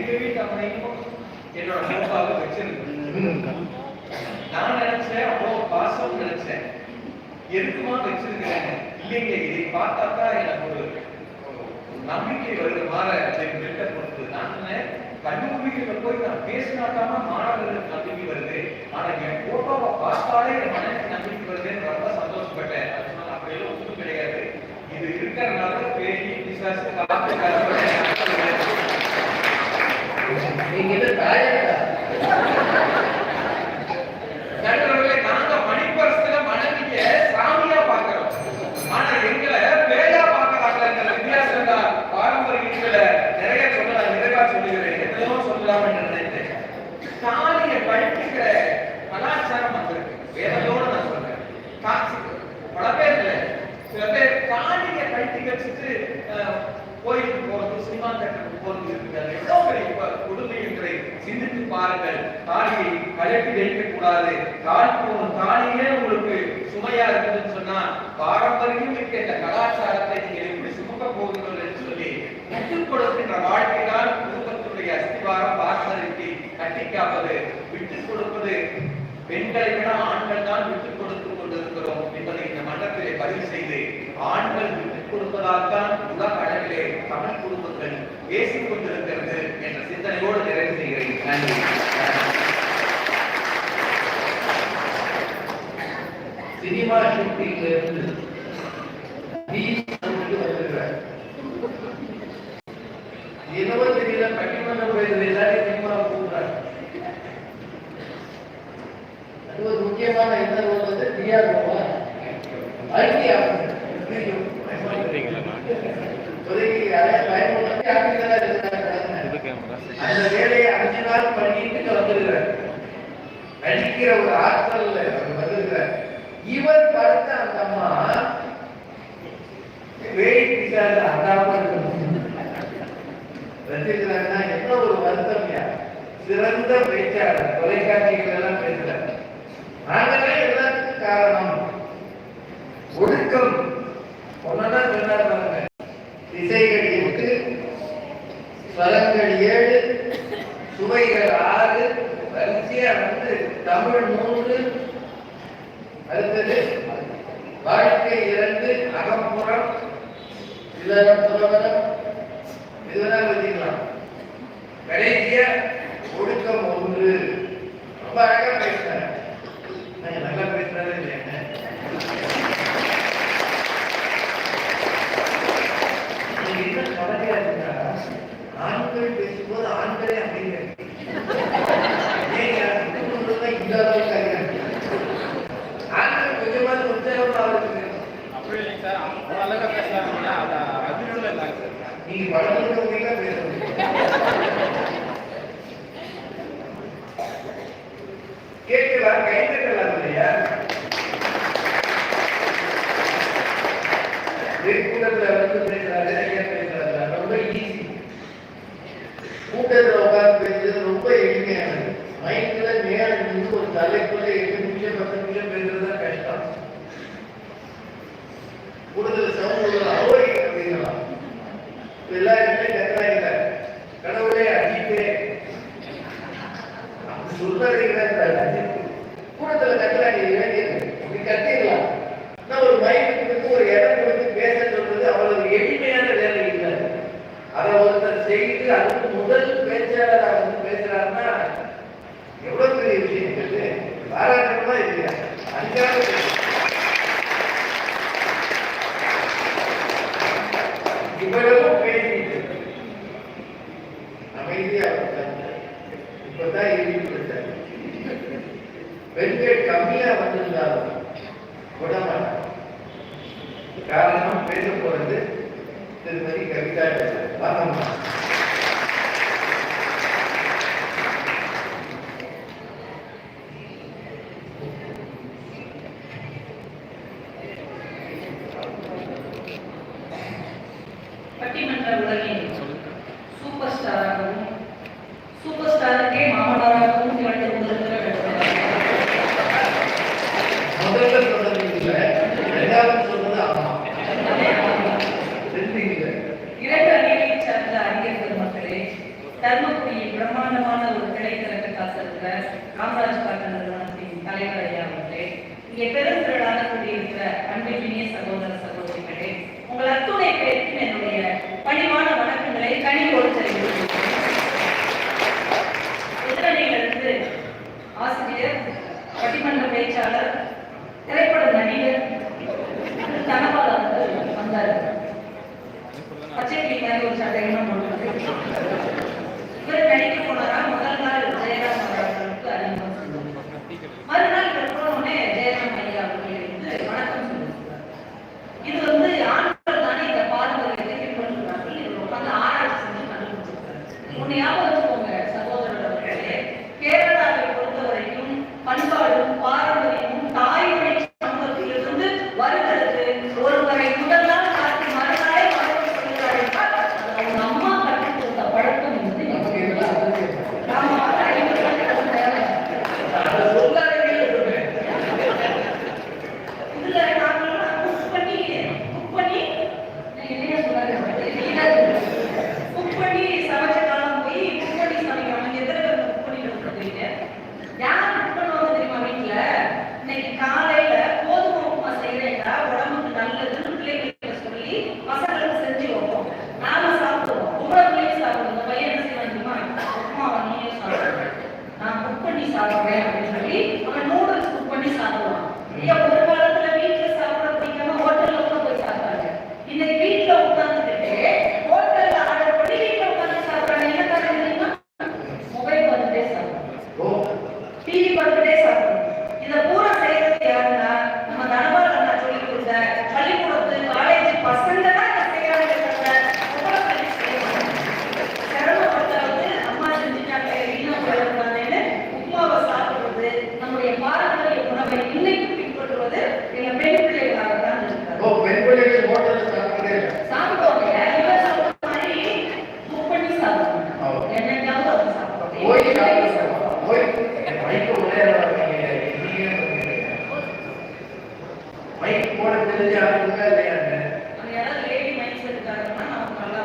எங்க வீட்டு அம்மையும் என்னோட போட்டோவை வச்சிருந்தேன். நான் நினைச்சேன் அவ்வளோ பாசம் நினைச்சேன். எதுக்குமா வச்சிருக்கிறேன். இல்லைங்க இதை பார்த்தா தான் எனக்கு ஒரு நம்பிக்கை வருது மாற நெட்ட பொறுத்து நான் போய் நான் பேசினாட்டாம போறது எவ்வளவு கொடுமை சிந்தித்து பாருங்கள். தாலியை கழட்டி வைக்க கூடாது தாலி போகும் தாலியே உங்களுக்கு சுமையா இருக்குதுன்னு சொன்னா பாரம்பரியம் இந்த கலாச்சாரத்தை நீங்கள் எப்படி சுமக்க போகிறீர்கள் என்று சொல்லி விட்டுக் கொடுக்கின்ற வாழ்க்கை குடும்பத்துடைய அஸ்திவாரம் பாரம்பரியத்தை கட்டி காப்பது விட்டுக் கொடுப்பது பெண்களை விட ஆண்கள் தான் விட்டுக் கொடுத்துக் கொண்டிருக்கிறோம் என்பதை இந்த மன்றத்திலே பதிவு செய்து ஆண்கள் விட்டுக் கொடுப்பதால் தான் உலக அளவிலே தமிழ் குடும்பங்கள் பேசிக் கொண்டிருக்கிறது என்ற சிந்தனையோடு நிறைவு செய்கிறேன். நன்றி. சினிமா ஷூட்டிங்ல இருந்து என்னவோ தெரியல பட்டிமன்ற போயிருது எல்லாரையும் சினிமா கூப்பிடுறாங்க அது ஒரு முக்கியமான என்ன ரோல் வந்து டிஆர்ஓவா ஐடி ஆஃபீஸர் அந்த வேலையை அஞ்சு நாள் பண்ணிட்டு வந்திருக்கிறார் நடிக்கிற ஒரு ஆற்றல் அவர் வந்திருக்கிறார். இவர் பார்த்த அந்த அம்மா வேடி அதாவது அடாம ரசிக்கிறாங்கன்னா என்ன ஒரு வருத்தம் சிறந்த பேச்சாளர். தொலைக்காட்சிகள் எல்லாம் জায়গায় তুলে বেড়াবে கேட்கலா கைத்தட்டலாம் இல்லையா? கூட்டத்துல வந்து பேசுறாரு ஐயா பேசுறாரு ரொம்ப ஈஸி கூட்டத்துல உட்கார்ந்து பேசுறது ரொம்ப எளிமையானது. நேரம் இருந்து ஒரு தலைக்குள்ள எட்டு நிமிஷம் பத்து நிமிஷம் கஷ்டம். கூட்டத்துல சமூக அவை அப்படிங்கலாம். எல்லா இடத்துலயும் கத்துறாங்க. கடவுளே அஜித்தே அப்படி கூடத்துல கத்துறாங்க வேண்டியது நீ கட்டிடலாம். நான் ஒரு மைக்கு கொடுத்து ஒரு இடம் கொடுத்து பேச சொல்றது அவ்வளவு எளிமையான வேலை இல்லை. அதை ஒருத்தர் செய்து அதுக்கு முதல் பேச்சாளராக வந்து பேசுறாருன்னா எவ்வளவு பெரிய விஷயம் இது? பாராட்டமா இல்லையா? அஞ்சாவது கம்மியா வந்திருந்தாலும் உடம்பு. காரணம் பேச போறது திருமதி கவிதா வாங்கம்மா பட்டிமன்ற உலகின் சூப்பர் ஸ்டாராகவும் சூப்பர் மிகப்பெரிய பிரம்மாண்டமான ஒரு கிளை திறக்க காத்திருக்கிறார் காமராஜ் காட்ட நிறுவனத்தின் தலைவர் ஐயா அவர்களே இங்கே பெருந்திரளாக கூடியிருக்கிற அன்பிற்கினிய சகோதர சகோதரிகளே உங்கள் அத்துணை பேருக்கும் என்னுடைய பணிவான வணக்கங்களை கனிவோடு போன பிள்ளைக்கு அவங்க இல்லையா? லேடி மைண்ட் செட் ஆகணும்னா அவங்க நல்லா